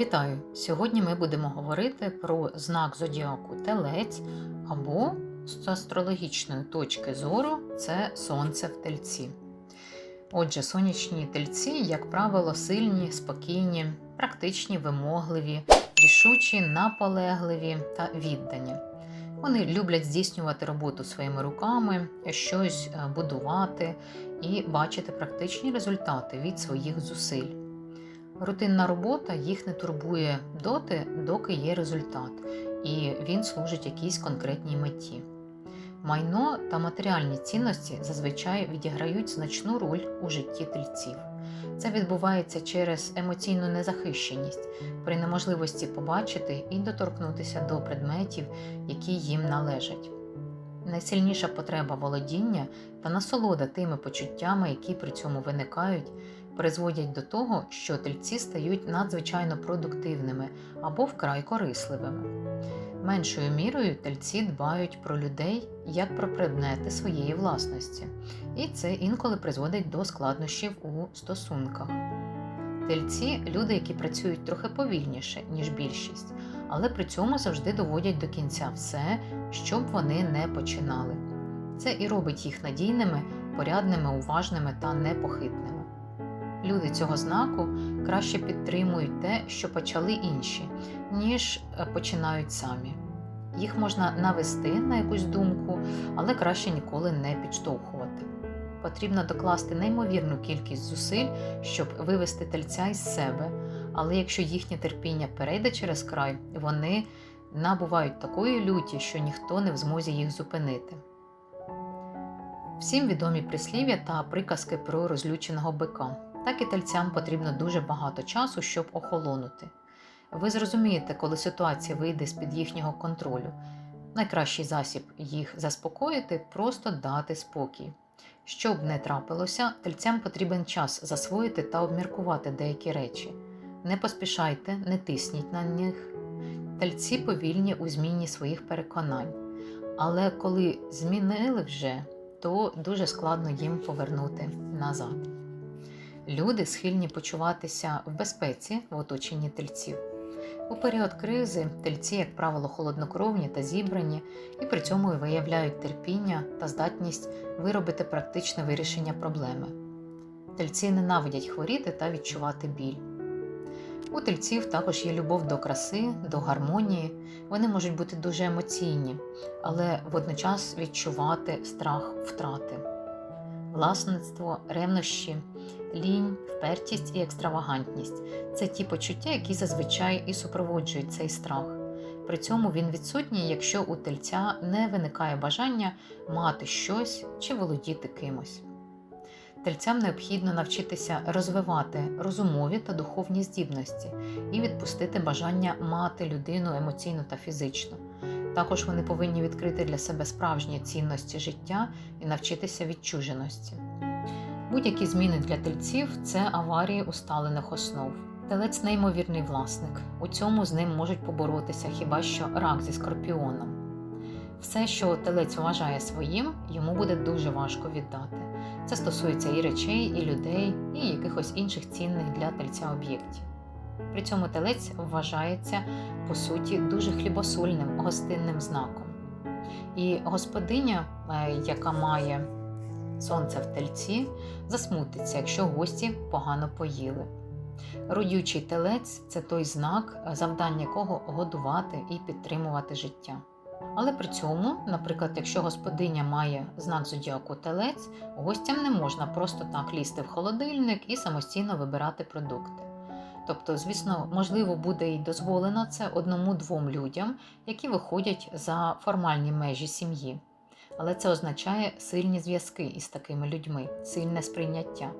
Вітаю! Сьогодні ми будемо говорити про знак зодіаку Телець або з астрологічної точки зору це Сонце в тельці. Отже, сонячні тельці, як правило, сильні, спокійні, практичні, вимогливі, рішучі, наполегливі та віддані. Вони люблять здійснювати роботу своїми руками, щось е, будувати і бачити практичні результати від своїх зусиль. Рутинна робота їх не турбує доти, доки є результат, і він служить якійсь конкретній меті. Майно та матеріальні цінності зазвичай відіграють значну роль у житті тельців. Це відбувається через емоційну незахищеність, при неможливості побачити і доторкнутися до предметів, які їм належать. Найсильніша потреба володіння та насолода тими почуттями, які при цьому виникають, призводять до того, що тельці стають надзвичайно продуктивними або вкрай корисливими. Меншою мірою тельці дбають про людей як про предмети своєї власності, і це інколи призводить до складнощів у стосунках. Тельці люди, які працюють трохи повільніше, ніж більшість, але при цьому завжди доводять до кінця все, що б вони не починали. Це і робить їх надійними, порядними, уважними та непохитними. Люди цього знаку краще підтримують те, що почали інші, ніж е, починають самі. Їх можна навести на якусь думку, але краще ніколи не підштовхувати. Потрібно докласти неймовірну кількість зусиль, щоб вивести тельця із себе, але якщо їхнє терпіння перейде через край, вони набувають такої люті, що ніхто не в змозі їх зупинити. Всім відомі прислів'я та приказки про розлюченого бика. Так і тельцям потрібно дуже багато часу, щоб охолонути. Ви зрозумієте, коли ситуація вийде з-під їхнього контролю. Найкращий засіб їх заспокоїти просто дати спокій. Щоб не трапилося, тельцям потрібен час засвоїти та обміркувати деякі речі. Не поспішайте, не тисніть на них. Тельці повільні у зміні своїх переконань. Але коли змінили вже, то дуже складно їм повернути назад. Люди схильні почуватися в безпеці в оточенні тельців. У період кризи тельці, як правило, холоднокровні та зібрані, і при цьому виявляють терпіння та здатність виробити практичне вирішення проблеми. Тельці ненавидять хворіти та відчувати біль. У тельців також є любов до краси, до гармонії. Вони можуть бути дуже емоційні, але водночас відчувати страх втрати, власництво, ревнощі, лінь, впертість і екстравагантність це ті почуття, які зазвичай і супроводжують цей страх. При цьому він відсутній, якщо у тельця не виникає бажання мати щось чи володіти кимось. Тельцям необхідно навчитися розвивати розумові та духовні здібності і відпустити бажання мати людину емоційно та фізично. Також вони повинні відкрити для себе справжні цінності життя і навчитися відчуженості. Будь-які зміни для тельців це аварії усталених основ. Телець неймовірний власник. У цьому з ним можуть поборотися хіба що рак зі скорпіоном. Все, що телець вважає своїм, йому буде дуже важко віддати. Це стосується і речей, і людей, і якихось інших цінних для тельця об'єктів. При цьому телець вважається, по суті, дуже хлібосольним, гостинним знаком. І господиня, е, яка має сонце в тельці, засмутиться, якщо гості погано поїли. Родючий телець це той знак, завдання якого годувати і підтримувати життя. Але при цьому, наприклад, якщо господиня має знак зодіаку телець, гостям не можна просто так лізти в холодильник і самостійно вибирати продукти. Тобто, звісно, можливо, буде і дозволено це одному-двом людям, які виходять за формальні межі сім'ї. Але це означає сильні зв'язки із такими людьми, сильне сприйняття,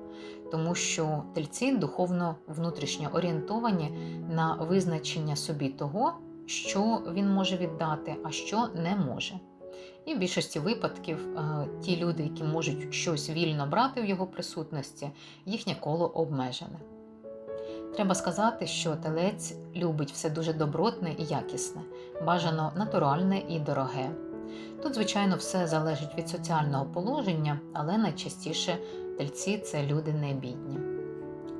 тому що тельці духовно внутрішньо орієнтовані на визначення собі того, що він може віддати, а що не може. І в більшості випадків е, ті люди, які можуть щось вільно брати в його присутності, їхнє коло обмежене. Треба сказати, що телець любить все дуже добротне і якісне, бажано натуральне і дороге. Тут, звичайно, все залежить від соціального положення, але найчастіше тельці це люди не бідні.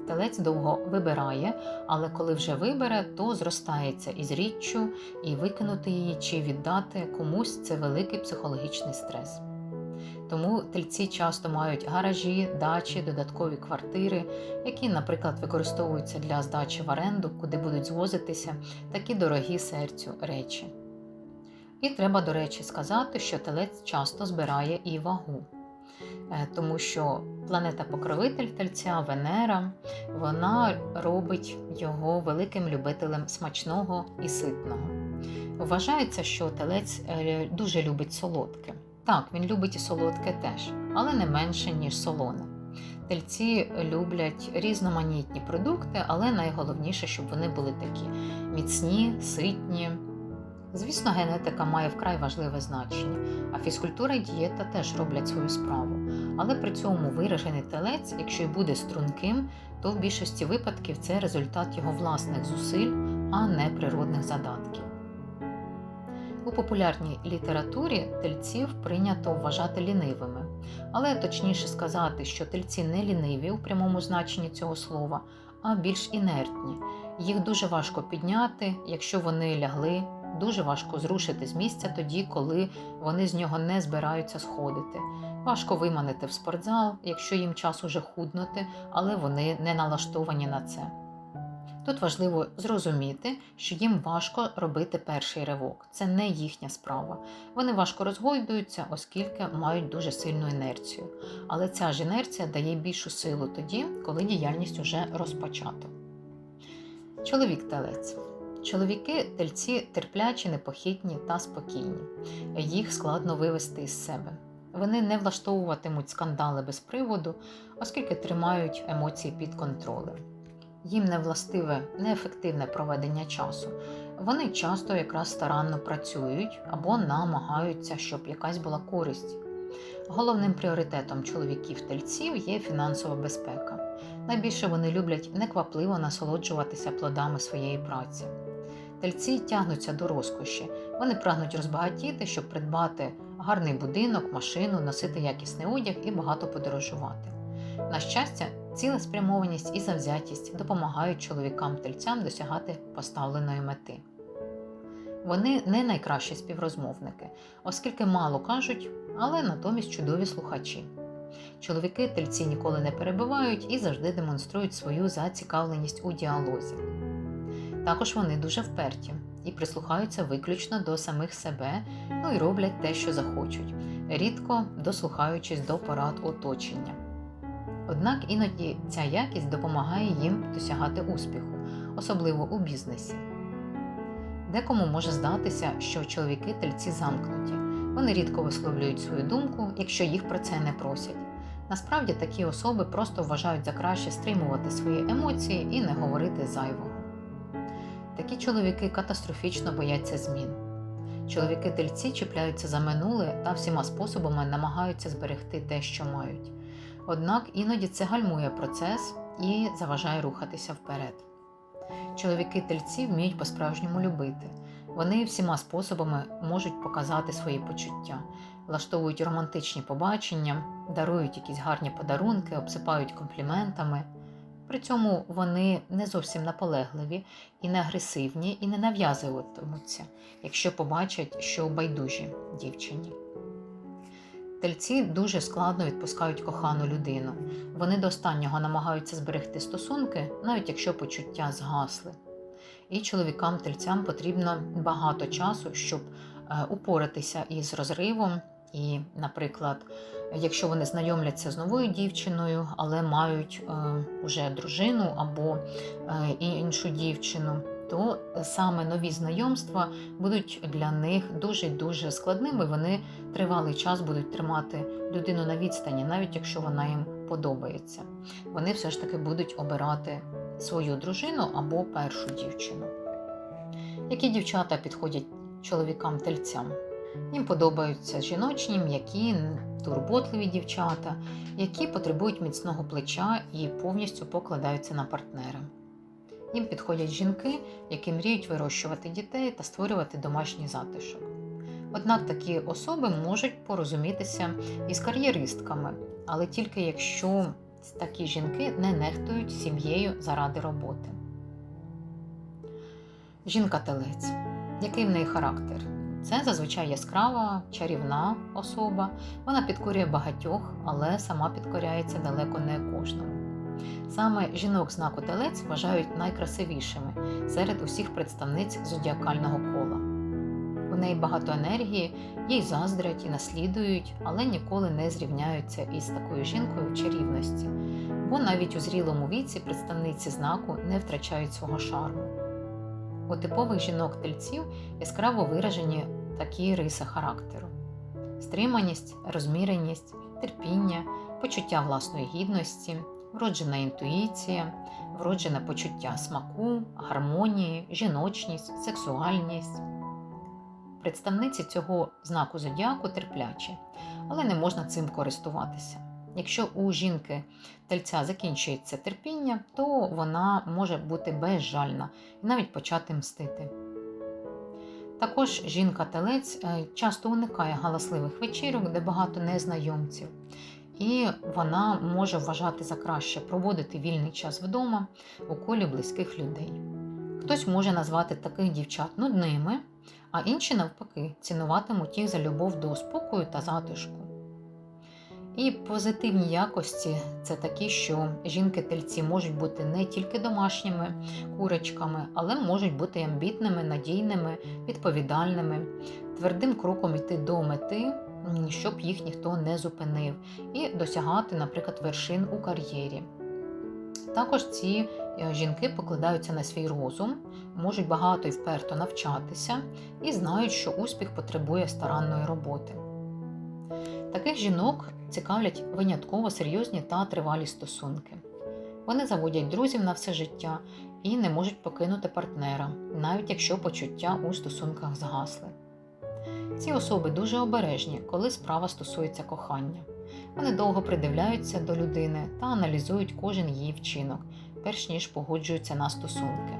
Телець довго вибирає, але коли вже вибере, то зростається із річчю, і викинути її чи віддати комусь це великий психологічний стрес. Тому тельці часто мають гаражі, дачі, додаткові квартири, які, наприклад, використовуються для здачі в оренду, куди будуть звозитися такі дорогі серцю речі. І треба, до речі, сказати, що телець часто збирає і вагу, Е, тому що планета-покровитель тельця Венера вона робить його великим любителем смачного і ситного. Вважається, що телець е, дуже любить солодке. Так, він любить і солодке теж, але не менше, ніж солоне. Тельці люблять різноманітні продукти, але найголовніше, щоб вони були такі міцні, ситні. Звісно, генетика має вкрай важливе значення, а фізкультура і дієта теж роблять свою справу. Але при цьому виражений телець, якщо й буде струнким, то в більшості випадків це результат його власних зусиль, а не природних задатків. У популярній літературі тельців прийнято вважати лінивими, але точніше сказати, що тельці не ліниві у прямому значенні цього слова, а більш інертні. Їх дуже важко підняти, якщо вони лягли, дуже важко зрушити з місця тоді, коли вони з нього не збираються сходити. Важко виманити в спортзал, якщо їм час уже худнути, але вони не налаштовані на це. Тут важливо зрозуміти, що їм важко робити перший ривок. Це не їхня справа. Вони важко розгойдуються, оскільки мають дуже сильну інерцію. Але ця ж інерція дає більшу силу тоді, коли діяльність уже розпочата. Чоловік телець. Чоловіки тельці терплячі, непохитні та спокійні. Їх складно вивести із себе. Вони не влаштовуватимуть скандали без приводу, оскільки тримають емоції під контролем їм не властиве неефективне проведення часу. Вони часто якраз старанно працюють або намагаються, щоб якась була користь. Головним пріоритетом чоловіків-тельців є фінансова безпека. Найбільше вони люблять неквапливо насолоджуватися плодами своєї праці. Тельці тягнуться до розкоші, вони прагнуть розбагатіти, щоб придбати гарний будинок, машину, носити якісний одяг і багато подорожувати. На щастя, цілеспрямованість і завзятість допомагають чоловікам-тельцям досягати поставленої мети. Вони не найкращі співрозмовники, оскільки мало кажуть, але натомість чудові слухачі. Чоловіки тельці ніколи не перебивають і завжди демонструють свою зацікавленість у діалозі. Також вони дуже вперті і прислухаються виключно до самих себе, ну і роблять те, що захочуть, рідко дослухаючись до порад оточення. Однак іноді ця якість допомагає їм досягати успіху, особливо у бізнесі. Декому може здатися, що чоловіки тельці замкнуті, вони рідко висловлюють свою думку, якщо їх про це не просять. Насправді такі особи просто вважають за краще стримувати свої емоції і не говорити зайвого. Такі чоловіки катастрофічно бояться змін. Чоловіки тельці чіпляються за минуле та всіма способами намагаються зберегти те, що мають. Однак іноді це гальмує процес і заважає рухатися вперед. Чоловіки тельці вміють по-справжньому любити. Вони всіма способами можуть показати свої почуття, влаштовують романтичні побачення, дарують якісь гарні подарунки, обсипають компліментами. При цьому вони не зовсім наполегливі і не агресивні, і не нав'язуватимуться, якщо побачать, що байдужі дівчині. Тельці дуже складно відпускають кохану людину. Вони до останнього намагаються зберегти стосунки, навіть якщо почуття згасли. І чоловікам-тельцям потрібно багато часу, щоб е, упоратися із розривом. І, наприклад, якщо вони знайомляться з новою дівчиною, але мають е, уже дружину або е, іншу дівчину, то саме нові знайомства будуть для них дуже дуже складними. Вони тривалий час будуть тримати людину на відстані, навіть якщо вона їм подобається. Вони все ж таки будуть обирати свою дружину або першу дівчину. Які дівчата підходять чоловікам-тельцям? Їм подобаються жіночні, м'які, турботливі дівчата, які потребують міцного плеча і повністю покладаються на партнера. Їм підходять жінки, які мріють вирощувати дітей та створювати домашній затишок. Однак такі особи можуть порозумітися із кар'єристками, але тільки якщо Такі жінки не нехтують сім'єю заради роботи. Жінка-телець. Який в неї характер? Це зазвичай яскрава, чарівна особа. Вона підкорює багатьох, але сама підкоряється далеко не кожному. Саме жінок знаку телець вважають найкрасивішими серед усіх представниць зодіакального кола. У неї багато енергії, їй заздрять і наслідують, але ніколи не зрівняються із такою жінкою в чарівності, бо навіть у зрілому віці представниці знаку не втрачають свого шарму. У типових жінок-тельців яскраво виражені такі риси характеру: стриманість, розміреність, терпіння, почуття власної гідності, вроджена інтуїція, вроджене почуття смаку, гармонії, жіночність, сексуальність. Представниці цього знаку зодіаку терплячі, але не можна цим користуватися. Якщо у жінки тельця закінчується терпіння, то вона може бути безжальна і навіть почати мстити. Також жінка-телець е, часто уникає галасливих вечірок, де багато незнайомців, і вона може вважати за краще проводити вільний час вдома у колі близьких людей. Хтось може назвати таких дівчат нудними, а інші, навпаки, цінуватимуть їх за любов до спокою та затишку. І позитивні якості це такі, що жінки-тельці можуть бути не тільки домашніми курочками, але можуть бути амбітними, надійними, відповідальними, твердим кроком йти до мети, щоб їх ніхто не зупинив, і досягати, наприклад, вершин у кар'єрі. Також ці жінки покладаються на свій розум, можуть багато і вперто навчатися і знають, що успіх потребує старанної роботи. Таких жінок цікавлять винятково серйозні та тривалі стосунки. Вони заводять друзів на все життя і не можуть покинути партнера, навіть якщо почуття у стосунках згасли. Ці особи дуже обережні, коли справа стосується кохання. Вони довго придивляються до людини та аналізують кожен її вчинок, перш ніж погоджуються на стосунки.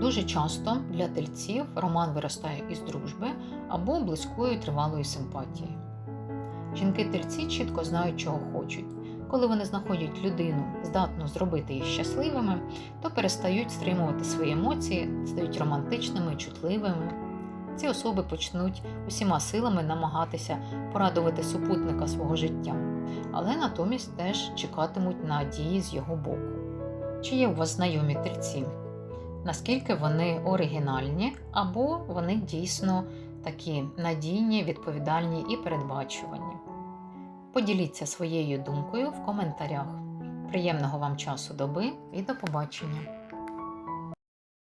Дуже часто для тельців роман виростає із дружби або близької тривалої симпатії. Жінки-тельці чітко знають, чого хочуть. Коли вони знаходять людину, здатну зробити їх щасливими, то перестають стримувати свої емоції, стають романтичними, чутливими. Ці особи почнуть усіма силами намагатися порадувати супутника свого життя, але натомість теж чекатимуть на дії з його боку. Чи є у вас знайомі тельці? Наскільки вони оригінальні, або вони дійсно такі надійні, відповідальні і передбачувані? Поділіться своєю думкою в коментарях. Приємного вам часу доби і до побачення!